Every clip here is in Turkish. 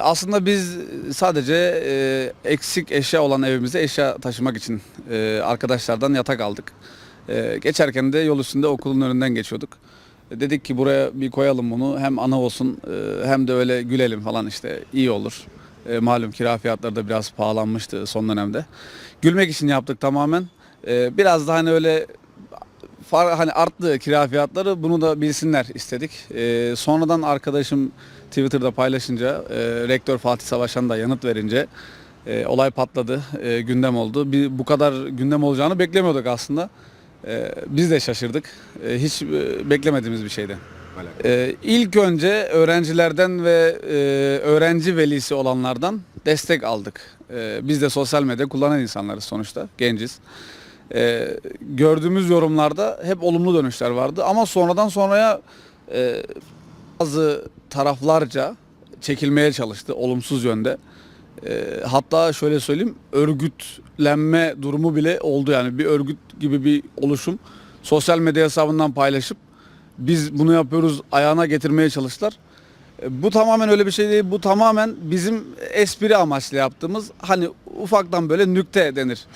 Aslında biz sadece e, eksik eşya olan evimize eşya taşımak için e, arkadaşlardan yatak aldık. E, geçerken de yol üstünde okulun önünden geçiyorduk. E, dedik ki buraya bir koyalım bunu hem ana olsun e, hem de öyle gülelim falan işte iyi olur. E, malum kira fiyatları da biraz pahalanmıştı son dönemde. Gülmek için yaptık tamamen. E, biraz da hani öyle far, hani arttı kira fiyatları bunu da bilsinler istedik. Ee, sonradan arkadaşım Twitter'da paylaşınca e, rektör Fatih Savaşan da yanıt verince e, olay patladı, e, gündem oldu. Bir, bu kadar gündem olacağını beklemiyorduk aslında. E, biz de şaşırdık. E, hiç e, beklemediğimiz bir şeydi. E, ilk önce öğrencilerden ve e, öğrenci velisi olanlardan destek aldık. E, biz de sosyal medya kullanan insanlarız sonuçta, genciz. E, gördüğümüz yorumlarda hep olumlu dönüşler vardı ama sonradan sonraya e, bazı taraflarca çekilmeye çalıştı olumsuz yönde. E, hatta şöyle söyleyeyim örgütlenme durumu bile oldu yani bir örgüt gibi bir oluşum sosyal medya hesabından paylaşıp biz bunu yapıyoruz ayağına getirmeye çalıştılar. E, Bu tamamen öyle bir şey değil. Bu tamamen bizim espri amaçlı yaptığımız hani ufaktan böyle nükte denir.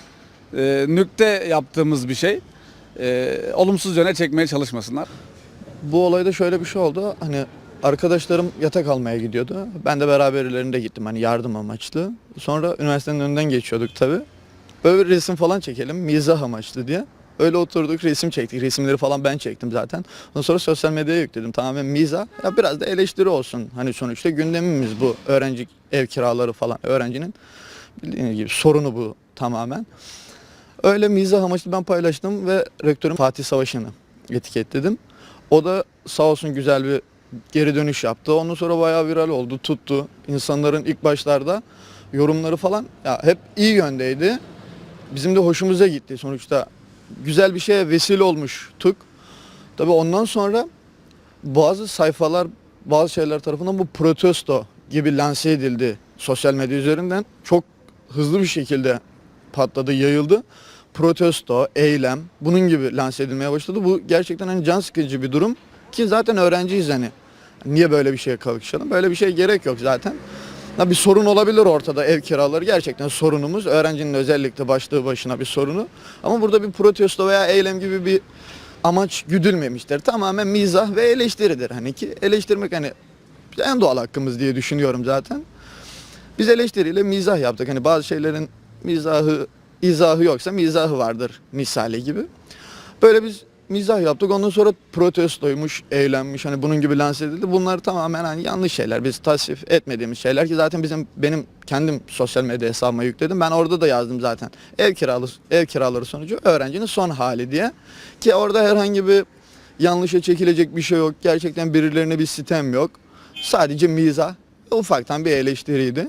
E, nükte yaptığımız bir şey. E, olumsuz yöne çekmeye çalışmasınlar. Bu olayda şöyle bir şey oldu. Hani arkadaşlarım yatak almaya gidiyordu. Ben de beraberlerinde gittim hani yardım amaçlı. Sonra üniversitenin önünden geçiyorduk tabi. Böyle bir resim falan çekelim mizah amaçlı diye. Öyle oturduk resim çektik. Resimleri falan ben çektim zaten. Ondan sonra sosyal medyaya yükledim. Tamamen mizah. Ya biraz da eleştiri olsun. Hani sonuçta gündemimiz bu. Öğrenci ev kiraları falan. Öğrencinin bildiğiniz gibi sorunu bu tamamen. Öyle mizah amaçlı ben paylaştım ve rektörüm Fatih Savaşan'ı etiketledim. O da sağ olsun güzel bir geri dönüş yaptı. Ondan sonra bayağı viral oldu, tuttu. İnsanların ilk başlarda yorumları falan ya hep iyi yöndeydi. Bizim de hoşumuza gitti. Sonuçta güzel bir şeye vesile olmuştuk. Tabii ondan sonra bazı sayfalar, bazı şeyler tarafından bu protesto gibi lanse edildi sosyal medya üzerinden. Çok hızlı bir şekilde patladı, yayıldı. Protesto, eylem bunun gibi lanse edilmeye başladı. Bu gerçekten hani can sıkıcı bir durum ki zaten öğrenciyiz hani. Niye böyle bir şeye kalkışalım? Böyle bir şey gerek yok zaten. Ha, bir sorun olabilir ortada ev kiraları gerçekten sorunumuz. Öğrencinin özellikle başlığı başına bir sorunu. Ama burada bir protesto veya eylem gibi bir amaç güdülmemiştir. Tamamen mizah ve eleştiridir. Hani ki eleştirmek hani en doğal hakkımız diye düşünüyorum zaten. Biz eleştiriyle mizah yaptık. Hani bazı şeylerin mizahı, izahı yoksa mizahı vardır misali gibi. Böyle biz mizah yaptık. Ondan sonra protestoymuş, eylemmiş. Hani bunun gibi lanse edildi. Bunlar tamamen hani yanlış şeyler. Biz tasvip etmediğimiz şeyler ki zaten bizim benim kendim sosyal medya hesabıma yükledim. Ben orada da yazdım zaten. Ev kiralı ev kiraları sonucu öğrencinin son hali diye. Ki orada herhangi bir yanlışa çekilecek bir şey yok. Gerçekten birilerine bir sitem yok. Sadece mizah ufaktan bir eleştiriydi.